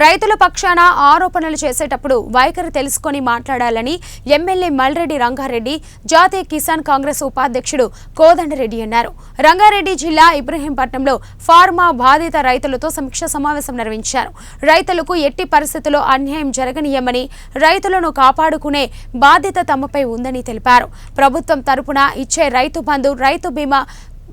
రైతుల పక్షాన ఆరోపణలు చేసేటప్పుడు వైఖరి తెలుసుకొని మాట్లాడాలని ఎమ్మెల్యే మల్రెడ్డి రంగారెడ్డి జాతీయ కిసాన్ కాంగ్రెస్ ఉపాధ్యక్షుడు కోదండరెడ్డి అన్నారు. రంగారెడ్డి జిల్లా ఇబ్రహీంపట్నంలో ఫార్మా బాధిత రైతులతో సమీక్ష సమావేశం నిర్వహించారు. రైతులకు ఎట్టి పరిస్థితుల్లో అన్యాయం జరగనీయమని రైతులను కాపాడుకునే బాధ్యత తమపై ఉందని తెలిపారు. ప్రభుత్వం తరపున ఇచ్చే రైతు బంధు రైతు బీమా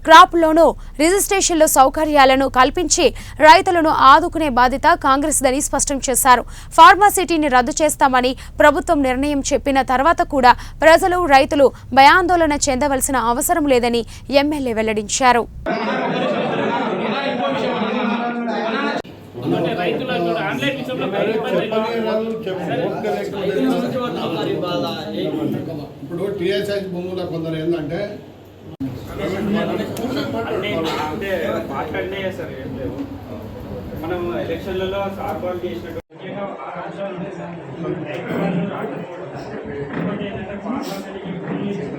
క్రాప్ లోను రిజిస్ట్రేషన్లో సౌకర్యాలను కల్పించి రైతులను ఆదుకునే బాధ్యత కాంగ్రెస్ దని స్పష్టం చేశారు. ఫార్మాసిటీని రద్దు చేస్తామని ప్రభుత్వం నిర్ణయం చెప్పిన తర్వాత కూడా ప్రజలు రైతులు భయాందోళన చెందవలసిన అవసరం లేదని ఎమ్మెల్యే వెల్లడించారు. ఇప్పుడు టీఎస్ఐ భూముల కొందరు ఏంటంటే అంటే మాట్లాడినే సార్ ఏం లేవు మనం ఎలక్షన్లలో సార్బాల్ చేసినట్టు సార్ రైతు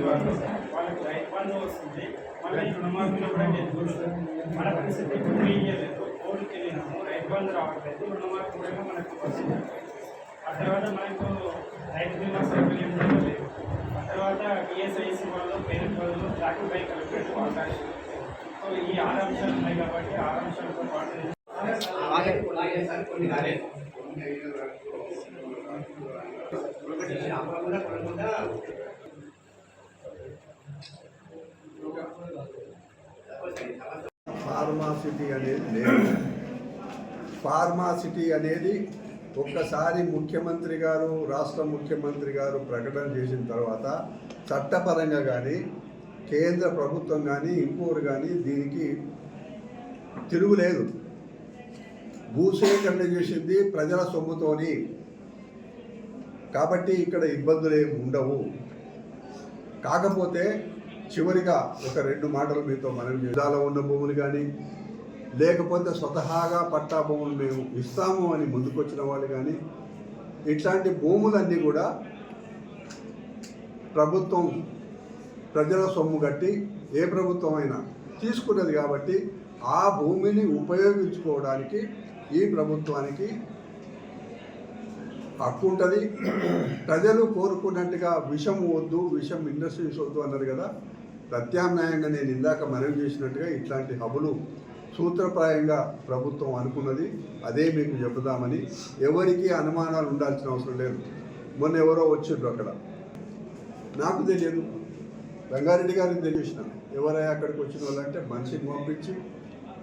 బంధు వాళ్ళకి రైతు బంధు వస్తుంది మళ్ళీ రుణమాఫీలో కూడా ఎదుగుతుంది మన పరిస్థితి భూమి ఇవ్వలేదు కోర్టుకి వెళ్ళినాము రావట్లేదు రుణమాఫీ కూడా మనకు వస్తుంది ఆ తర్వాత మనకు రైతు బీమా సౌకర్యం లేదు. ఆ తర్వాత టీఎస్ఐసి ఫార్మాసిటీ అనేది లేదు. ఫార్మాసిటీ అనేది ఒక్కసారి ముఖ్యమంత్రి గారు రాష్ట్ర ముఖ్యమంత్రి గారు ప్రకటన చేసిన తర్వాత చట్టపరంగా కానీ కేంద్ర ప్రభుత్వం కానీ ఇంకోరు కానీ దీనికి తిరుగులేదు. భూసేకరణ చేసింది ప్రజల సొమ్ముతోని. కాబట్టి ఇక్కడ ఇబ్బందులు ఏమి ఉండవు. కాకపోతే చివరిగా ఒక రెండు మాటలు మీతో మనం జిల్లాలో ఉన్న భూములు కానీ లేకపోతే స్వతహాగా పట్టా భూములు మేము ఇస్తాము అని ముందుకొచ్చిన వాళ్ళు కానీ ఇట్లాంటి భూములన్నీ కూడా ప్రభుత్వం ప్రజల సొమ్ము కట్టి ఏ ప్రభుత్వం అయినా తీసుకున్నది కాబట్టి ఆ భూమిని ఉపయోగించుకోవడానికి ఈ ప్రభుత్వానికి హక్కు ఉంటుంది. ప్రజలు కోరుకున్నట్టుగా విషం వద్దు విషం ఇండస్ట్రీస్ వద్దు అన్నారు కదా ప్రత్యామ్నాయంగా నేను ఇందాక మనవి చేసినట్టుగా ఇట్లాంటి హబులు సూత్రప్రాయంగా ప్రభుత్వం అనుకున్నది అదే మీకు చెబుదామని ఎవరికి అనుమానాలు ఉండాల్సిన అవసరం లేదు. మొన్న ఎవరో వచ్చిండ్రు అక్కడ. నాకు తెలియదు. రంగారెడ్డి గారికి తెలిసిన ఎవరయ్యా అక్కడికి వచ్చిన వాళ్ళంటే మనిషిని పంపించి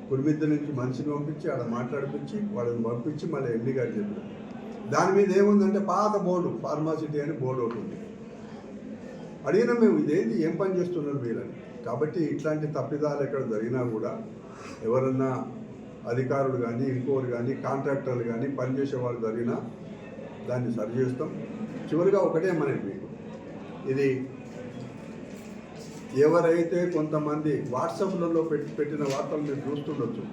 కురిమిద్ద నుంచి మనిషిని పంపించి ఆడ మాట్లాడిపించి వాళ్ళని పంపించి మళ్ళీ ఎండి గారు చెప్పారు దాని మీద ఏముందంటే పాత బోర్డు ఫార్మాసిటీ అని బోర్డు ఒకటి ఉంది. అడిగినా మేము ఇదేంటి ఏం పని చేస్తున్నారు వీళ్ళని? కాబట్టి ఇట్లాంటి తప్పిదాలు ఎక్కడ జరిగినా కూడా ఎవరన్నా అధికారులు కానీ ఇంకోరు కానీ కాంట్రాక్టర్లు కానీ పనిచేసే వాళ్ళు జరిగినా దాన్ని సరి చేస్తాం. చివరిగా ఒకటే మనకి మీకు ఇది ఎవరైతే కొంతమంది వాట్సాప్లలో పెట్టి పెట్టిన వార్తలు మీరు చూస్తుండొచ్చు.